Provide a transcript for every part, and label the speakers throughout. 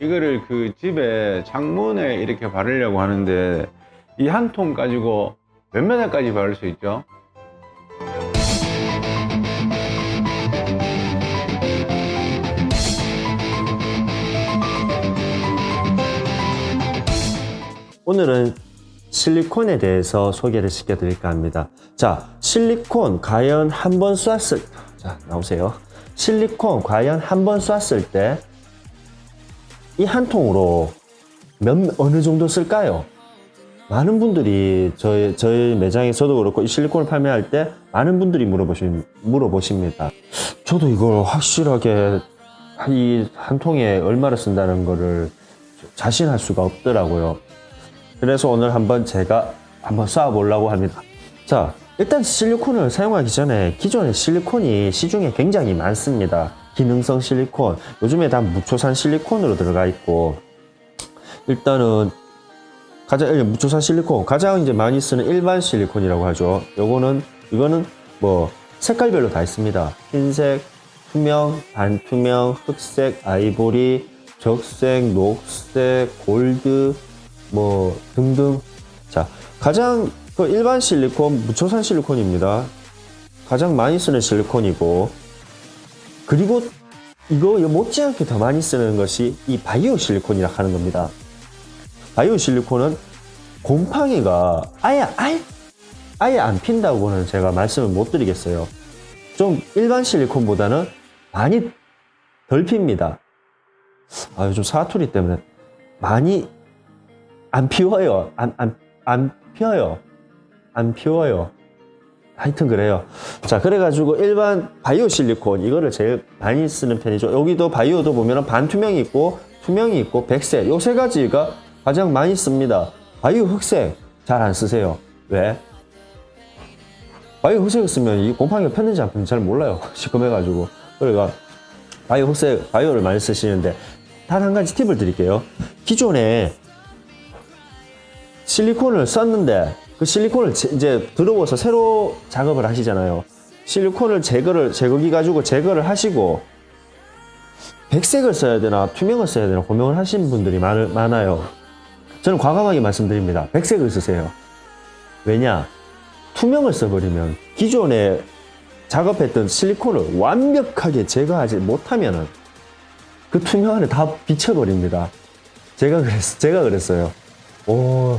Speaker 1: 이거를 그 집에 창문에 이렇게 바르려고 하는데 이 한 통 가지고 몇 메달까지 바를 수 있죠?
Speaker 2: 오늘은 실리콘에 대해서 소개를 시켜드릴까 합니다. 자, 실리콘 과연 한 번 쐈을 자 나오세요. 실리콘 과연 한 번 쐈을 때 이 한 통으로 몇 어느 정도 쓸까요? 많은 분들이 저희 저희 매장에서도 그렇고 이 실리콘을 판매할 때 많은 분들이 물어보시 물어보십니다. 저도 이걸 확실하게 이 한 통에 얼마를 쓴다는 거를 자신할 수가 없더라고요. 그래서 오늘 한번 제가 한번 쏴보려고 합니다. 자, 일단 실리콘을 사용하기 전에 기존의 실리콘이 시중에 굉장히 많습니다. 기능성 실리콘. 요즘에 다 무초산 실리콘으로 들어가 있고, 일단은 가장 예, 무초산 실리콘 가장 이제 많이 쓰는 일반 실리콘이라고 하죠. 요거는 이거는 뭐 색깔별로 다 있습니다. 흰색, 투명, 반투명, 흑색, 아이보리, 적색, 녹색, 골드 뭐 등등. 자, 가장 그 일반 실리콘 무초산 실리콘입니다. 가장 많이 쓰는 실리콘이고 그리고 이거 못지않게 더 많이 쓰는 것이 이 바이오 실리콘이라 하는 겁니다. 바이오 실리콘은 곰팡이가 아예 아예 아예 안 핀다고는 제가 말씀을 못 드리겠어요. 좀 일반 실리콘보다는 많이 덜 핍니다. 아 요즘 사투리 때문에 많이 안 피워요. 안, 안, 안 피어요. 안 피워요. 하여튼 그래요. 자, 그래가지고 일반 바이오 실리콘, 이거를 제일 많이 쓰는 편이죠. 여기도 바이오도 보면 반투명이 있고, 투명이 있고, 백색. 요 세 가지가 가장 많이 씁니다. 바이오 흑색 잘 안 쓰세요. 왜? 바이오 흑색을 쓰면 이 곰팡이가 폈는지 안 폈는지 잘 몰라요. 시커매가지고. 그러니까 바이오 흑색, 바이오를 많이 쓰시는데, 단 한 가지 팁을 드릴게요. 기존에 실리콘을 썼는데 그 실리콘을 제- 이제 들어와서 새로 작업을 하시잖아요. 실리콘을 제거를 제거기 가지고 제거를 하시고 백색을 써야 되나 투명을 써야 되나 고민을 하시는 분들이 많, 많아요. 저는 과감하게 말씀드립니다. 백색을 쓰세요. 왜냐? 투명을 써버리면 기존에 작업했던 실리콘을 완벽하게 제거하지 못하면은 그 투명 안에 다 비쳐버립니다. 제가 그랬, 제가 그랬어요. 오,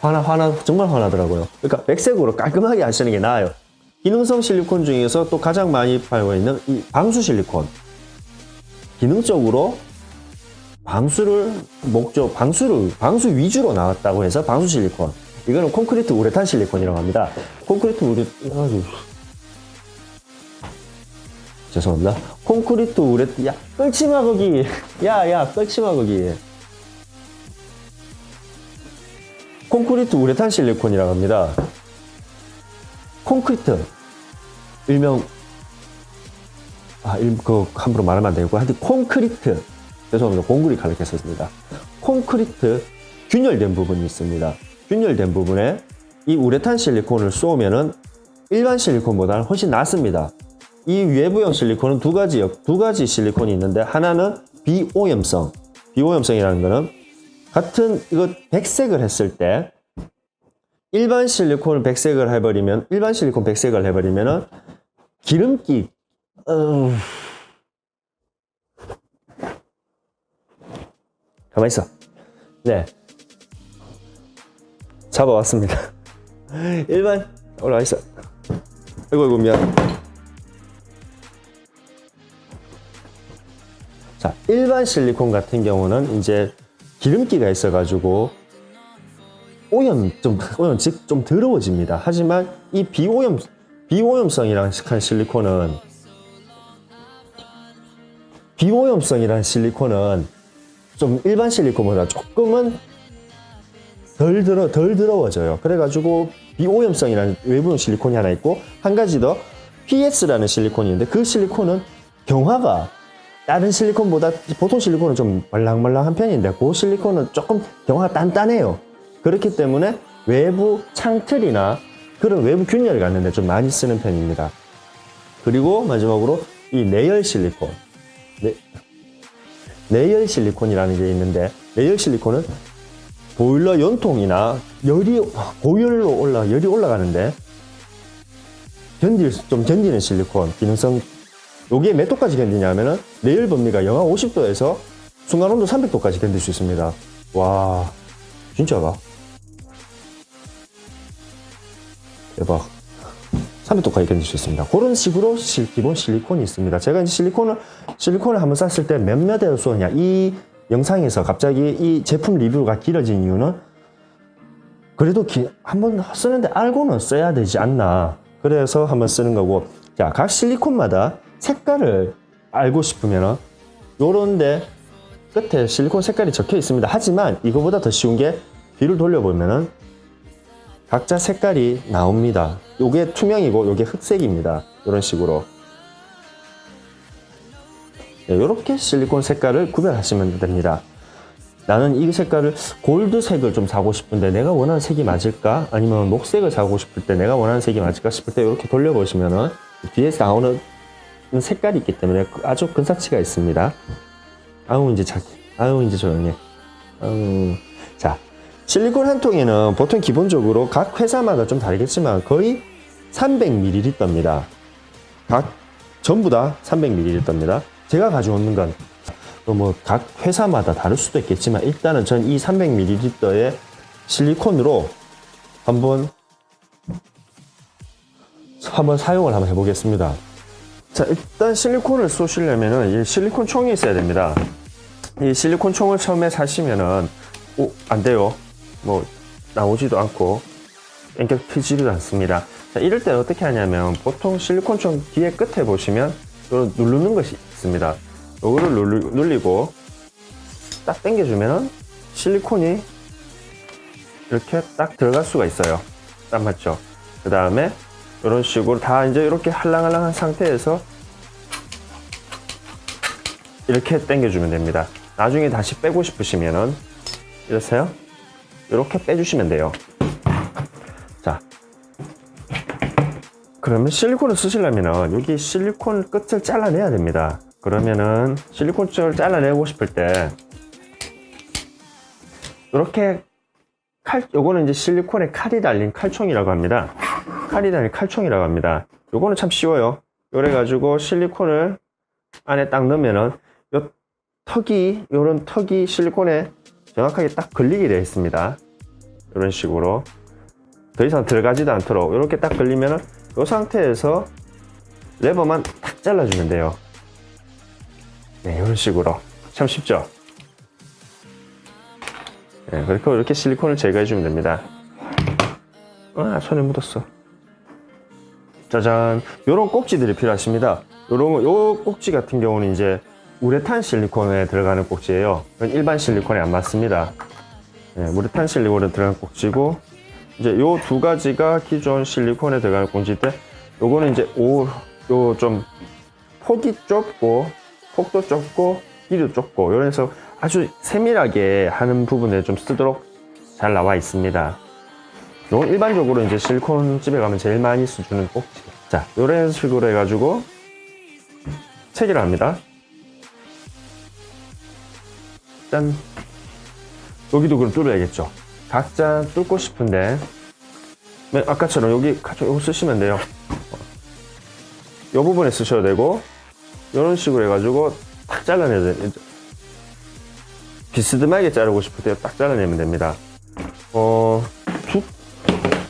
Speaker 2: 화나, 화나, 정말 화나더라고요. 그러니까 백색으로 깔끔하게 하시는 게 나아요. 기능성 실리콘 중에서 또 가장 많이 팔고 있는 이 방수 실리콘. 기능적으로 방수를, 목적, 방수를, 방수 위주로 나왔다고 해서 방수 실리콘. 이거는 콘크리트 우레탄 실리콘이라고 합니다. 콘크리트 우레, 아주. 죄송합니다. 콘크리트 우레, 야, 끌치마 거기. 야, 야, 끌치마 거기. 콘크리트 우레탄 실리콘이라고 합니다. 콘크리트 일명 아, 일, 그 함부로 말하면 안 되고 하여튼 콘크리트 죄송합니다. 공구리 가르쳤습니다. 콘크리트 균열된 부분이 있습니다. 균열된 부분에 이 우레탄 실리콘을 쏘면은 일반 실리콘보다는 훨씬 낫습니다. 이 외부형 실리콘은 두 가지 두 가지 실리콘이 있는데 하나는 비오염성. 비오염성이라는 거는 같은 이거 백색을 했을 때 일반 실리콘을 백색을 해버리면 일반 실리콘 백색을 해버리면은 기름기 어... 가만 있어. 네. 잡아왔습니다. 일반 올라와 있어. 아이고 아이고 미안. 자, 일반 실리콘 같은 경우는 이제 기름기가 있어가지고 오염 좀 오염 즉 좀 더러워집니다. 하지만 이 비오염 비오염성이라는 한 실리콘은 비오염성이라는 실리콘은 좀 일반 실리콘보다 조금은 덜 들어 덜 더러워져요. 그래가지고 비오염성이라는 외부형 실리콘이 하나 있고 한 가지 더 PS라는 실리콘이 있는데 그 실리콘은 경화가 다른 실리콘보다 보통 실리콘은 좀 말랑말랑한 편인데 그 실리콘은 조금 경화가 단단해요. 그렇기 때문에 외부 창틀이나 그런 외부 균열을 갖는데 좀 많이 쓰는 편입니다. 그리고 마지막으로 이 내열 실리콘. 네. 내열 실리콘이라는 게 있는데 내열 실리콘은 보일러 연통이나 열이 고열로 올라 열이 올라가는데 견딜 수- 좀 견디는 실리콘 기능성 요게 몇 도까지 견디냐면은 내열 범위가 영하 50도에서 순간 온도 300도까지 견딜 수 있습니다. 와 진짜가 대박 300도까지 견딜 수 있습니다. 그런 식으로 실- 기본 실리콘이 있습니다. 제가 이제 실리콘을 실리콘을 한번 쐈을 때 몇몇 에 쏘냐 이 영상에서 갑자기 이 제품 리뷰가 길어진 이유는 그래도 기- 한번 쓰는데 알고는 써야 되지 않나. 그래서 한번 쓰는 거고. 자, 각 실리콘마다 색깔을 알고 싶으면은 요런데 끝에 실리콘 색깔이 적혀 있습니다. 하지만 이거보다 더 쉬운 게 뒤를 돌려보면은 각자 색깔이 나옵니다. 요게 투명이고 요게 흑색입니다. 이런 식으로. 이렇게 실리콘 색깔을 구별하시면 됩니다. 나는 이 색깔을 골드색을 좀 사고 싶은데 내가 원하는 색이 맞을까? 아니면 녹색을 사고 싶을 때 내가 원하는 색이 맞을까 싶을 때 이렇게 돌려보시면은 뒤에서 나오는 색깔이 있기 때문에 아주 근사치가 있습니다. 아우 이제 자, 아우 이제 조용해. 아우 자 실리콘 한 통에는 보통 기본적으로 각 회사마다 좀 다르겠지만 거의 300ml입니다. 각 전부 다 300ml입니다. 제가 가져오는 건 뭐 각 회사마다 다를 수도 있겠지만 일단은 전 이 300ml의 실리콘으로 한번 한번 사용을 한번 해보겠습니다. 자 일단 실리콘을 쏘시려면은 이 실리콘 총이 있어야 됩니다. 이 실리콘 총을 처음에 사시면은 오, 안 돼요. 뭐 나오지도 않고 앵겨 피지도 않습니다. 자, 이럴 때 어떻게 하냐면 보통 실리콘 총 뒤에 끝에 보시면 요 누르는 것이 있습니다. 요거를 눌리, 눌리고 딱 당겨주면은 실리콘이 이렇게 딱 들어갈 수가 있어요. 딱 맞죠? 그 다음에 이런 식으로 다 이제 이렇게 할랑할랑한 상태에서 이렇게 당겨주면 됩니다. 나중에 다시 빼고 싶으시면은 이러세요. 이렇게 빼주시면 돼요. 자, 그러면 실리콘을 쓰시려면은 여기 실리콘 끝을 잘라내야 됩니다. 그러면은 실리콘 쪽을 잘라내고 싶을 때 이렇게 칼, 요거는 이제 실리콘에 칼이 달린 칼총이라고 합니다. 칼이 달린 칼총이라고 합니다. 요거는 참 쉬워요. 요래 가지고 실리콘을 안에 딱 넣으면은 요 턱이, 요런 턱이 실리콘에 정확하게 딱 걸리게 되어 있습니다. 이런 식으로. 더 이상 들어가지도 않도록 이렇게 딱 걸리면은 이 상태에서 레버만 탁 잘라주면 돼요. 네, 이런 식으로. 참 쉽죠? 네, 그렇게 이렇게 실리콘을 제거해주면 됩니다. 아, 손에 묻었어. 짜잔. 요런 꼭지들이 필요하십니다. 요런, 거- 요 꼭지 같은 경우는 이제 우레탄 실리콘에 들어가는 꼭지예요. 일반 실리콘에 안 맞습니다. 네, 우레탄 실리콘에 들어가는 꼭지고, 이제 요 두 가지가 기존 실리콘에 들어가는 꼭지인데, 요거는 이제 오, 요좀 폭이 좁고, 폭도 좁고, 길이도 좁고, 이래서 아주 세밀하게 하는 부분에 좀 쓰도록 잘 나와 있습니다. 요 일반적으로 이제 실리콘 집에 가면 제일 많이 쓰주는 꼭지. 자, 요런 식으로 해가지고 체결을 합니다. 짠. 여기도 그럼 뚫어야겠죠. 각자 뚫고 싶은데, 네, 아까처럼 여기, 요거 쓰시면 돼요. 요 부분에 쓰셔도 되고, 이런 식으로 해가지고 탁 잘라내야 돼. 비스듬하게 자르고 싶을 때 딱 잘라내면 됩니다. 어,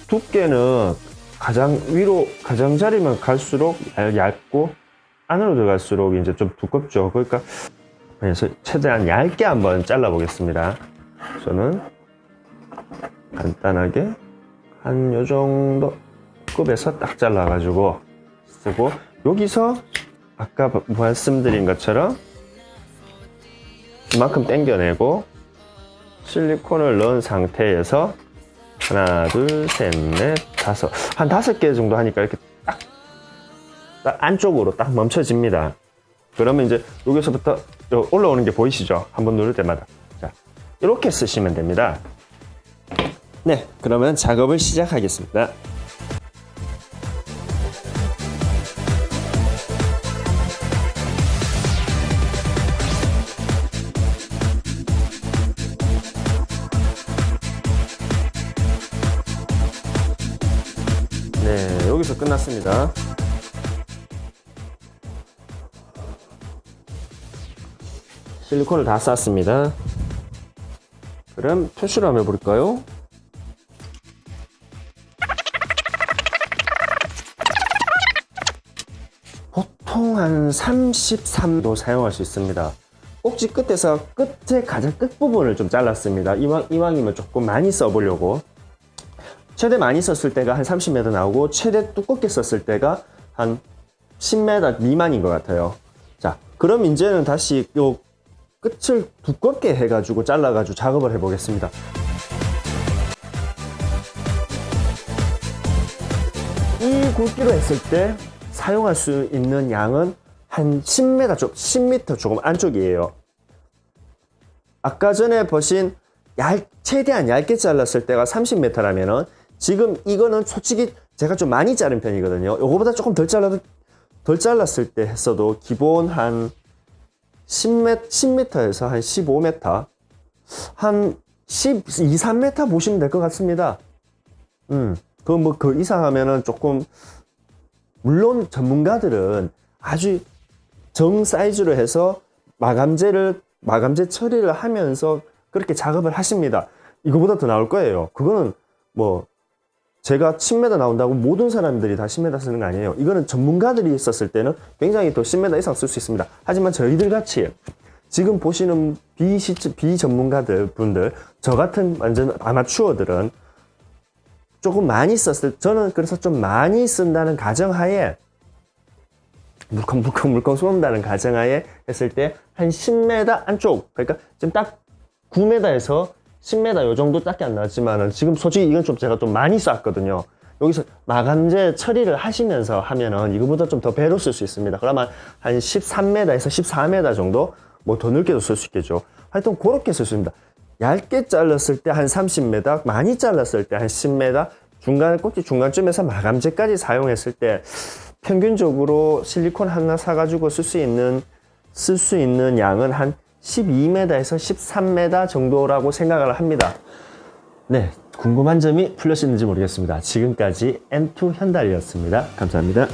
Speaker 2: 두, 두께는 가장 위로, 가장자리만 갈수록 얇- 얇고, 안으로 들어갈수록 이제 좀 두껍죠. 그러니까, 그래서 최대한 얇게 한번 잘라 보겠습니다. 저는 간단하게 한 요 정도 급에서 딱 잘라 가지고 쓰고, 여기서 아까 말씀드린 것처럼 이만큼 당겨내고 실리콘을 넣은 상태에서 하나, 둘, 셋, 넷, 다섯 한 다섯 개 정도 하니까 이렇게 딱, 딱 안쪽으로 딱 멈춰집니다. 그러면 이제 여기서부터 요 올라오는 게 보이시죠? 한번 누를 때마다 자 이렇게 쓰시면 됩니다. 네, 그러면 작업을 시작하겠습니다. 여기서 끝났습니다. 실리콘을 다 쌌습니다. 그럼 표시를 한번 해볼까요? 보통 한 33도 사용할 수 있습니다. 꼭지 끝에서 끝에 가장 끝 부분을 좀 잘랐습니다. 이왕, 이왕이면 조금 많이 써보려고. 최대 많이 썼을 때가 한 30m 나오고 최대 두껍게 썼을 때가 한 10m 미만인 것 같아요. 자, 그럼 이제는 다시 요 끝을 두껍게 해가지고 잘라가지고 작업을 해보겠습니다. 이 굵기로 했을 때 사용할 수 있는 양은 한 10m 쪽, 10m 조금 안쪽이에요. 아까 전에 보신 얇, 최대한 얇게 잘랐을 때가 30m라면은 지금 이거는 솔직히 제가 좀 많이 자른 편이거든요. 요거보다 조금 덜 잘라도 덜 잘랐을 때 했어도 기본 한 10m, 10m에서 한 15m, 한 12, 3m 보시면 될 것 같습니다. 음, 그 뭐 그 이상 하면은 조금 물론 전문가들은 아주 정 사이즈로 해서 마감재를 마감재 처리를 하면서 그렇게 작업을 하십니다. 이거보다 더 나올 거예요. 그거는 뭐 제가 10m 나온다고 모든 사람들이 다 10m 쓰는 거 아니에요. 이거는 전문가들이 있었을 때는 굉장히 더 10m 이상 쓸 수 있습니다. 하지만 저희들 같이 지금 보시는 비시 비전문가들 분들 저 같은 완전 아마추어들은 조금 많이 썼을 저는 그래서 좀 많이 쓴다는 가정하에 물컹물컹 물컹 쏜다는 가정하에 했을 때 한 10m 안쪽 그러니까 지금 딱 9m에서 10m 요 정도 딱히 안 나왔지만은 지금 솔직히 이건 좀 제가 좀 많이 쐈거든요. 여기서 마감재 처리를 하시면서 하면은 이거보다 좀 더 배로 쓸 수 있습니다. 그러면 한 13m에서 14m 정도 뭐 더 넓게도 쓸 수 있겠죠. 하여튼 그렇게 쓸 수 있습니다. 얇게 잘랐을 때 한 30m, 많이 잘랐을 때 한 10m, 중간 꼭지 중간쯤에서 마감재까지 사용했을 때 평균적으로 실리콘 하나 사가지고 쓸 수 있는 쓸 수 있는 양은 한 12m에서 13m 정도라고 생각을 합니다. 네, 궁금한 점이 풀렸는지 모르겠습니다. 지금까지 N2 현달이었습니다. 감사합니다.